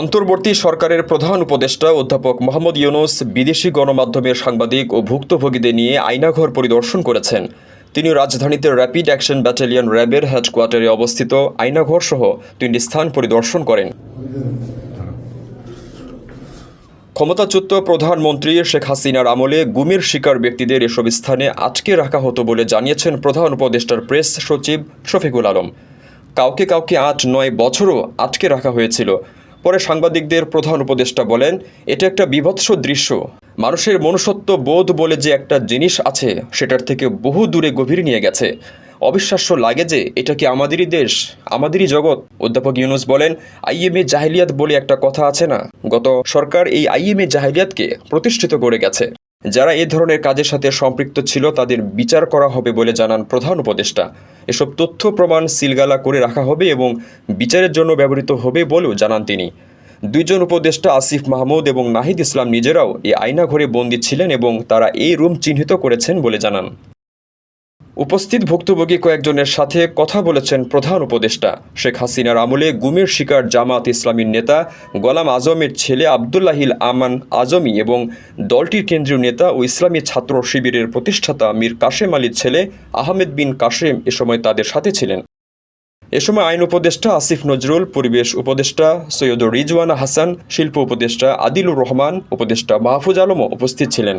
অন্তর্বর্তী সরকারের প্রধান উপদেষ্টা অধ্যাপক মোহাম্মদ ইউনুস বিদেশি গণমাধ্যমের সাংবাদিক ও ভুক্তভোগীদের নিয়ে আইনাঘর পরিদর্শন করেছেন। তিনি রাজধানীতে র্যাপিড অ্যাকশন ব্যাটালিয়ন র্যাবের হেডকোয়ার্টারে অবস্থিত আইনাঘর সহ তিনটি স্থান পরিদর্শন করেন। ক্ষমতাচ্যুত প্রধানমন্ত্রী শেখ হাসিনার আমলে গুমের শিকার ব্যক্তিদের এসব স্থানে আটকে রাখা হতো বলে জানিয়েছেন প্রধান উপদেষ্টার প্রেস সচিব শফিকুল আলম। কাউকে কাউকে আট নয় বছরও আটকে রাখা হয়েছিল। পরে সাংবাদিকদের প্রধান উপদেষ্টা বলেন, এটা একটা বিভৎস দৃশ্য। মানুষের মনুষ্যত্ব বোধ বলে যে একটা জিনিস আছে, সেটার থেকে বহু দূরে গভীর নিয়ে গেছে। অবিশ্বাস্য লাগে যে এটা কি আমাদেরই দেশ, আমাদেরই জগৎ? অধ্যাপক ইউনুস বলেন, আইএমএ জাহিলিয়াত বলে একটা কথা আছে না? গত সরকার এই আইএমএ জাহিলিয়াতকে প্রতিষ্ঠিত করে গেছে। যারা এ ধরনের কাজের সাথে সম্পৃক্ত ছিল, তাদের বিচার করা হবে বলে জানান প্রধান উপদেষ্টা। এসব তথ্য প্রমাণ সিলগালা করে রাখা হবে এবং বিচারের জন্য ব্যবহৃত হবে বলেও জানান তিনি। দুইজন উপদেষ্টা আসিফ মাহমুদ এবং নাহিদ ইসলাম নিজেরাও এই আয়নাঘরে বন্দী ছিলেন এবং তারা এই রুম চিহ্নিত করেছেন বলে জানান। উপস্থিত ভুক্তভোগী কয়েকজনের সাথে কথা বলেছেন প্রধান উপদেষ্টা। শেখ হাসিনার আমলে গুমের শিকার জামাত ইসলামীর নেতা গোলাম আজমের ছেলে আবদুল্লাহিল আমান আজমি এবং দলটির কেন্দ্রীয় নেতা ও ইসলামী ছাত্র শিবিরের প্রতিষ্ঠাতা মীর কাশেম আলীর ছেলে আহমেদ বিন কাশেম এ সময় তাদের সাথে ছিলেন। এ সময় আইন উপদেষ্টা আসিফ নজরুল, পরিবেশ উপদেষ্টা সৈয়দ রিজওয়ানা হাসান, শিল্প উপদেষ্টা আদিলুর রহমান, উপদেষ্টা মাহফুজ আলমও উপস্থিত ছিলেন।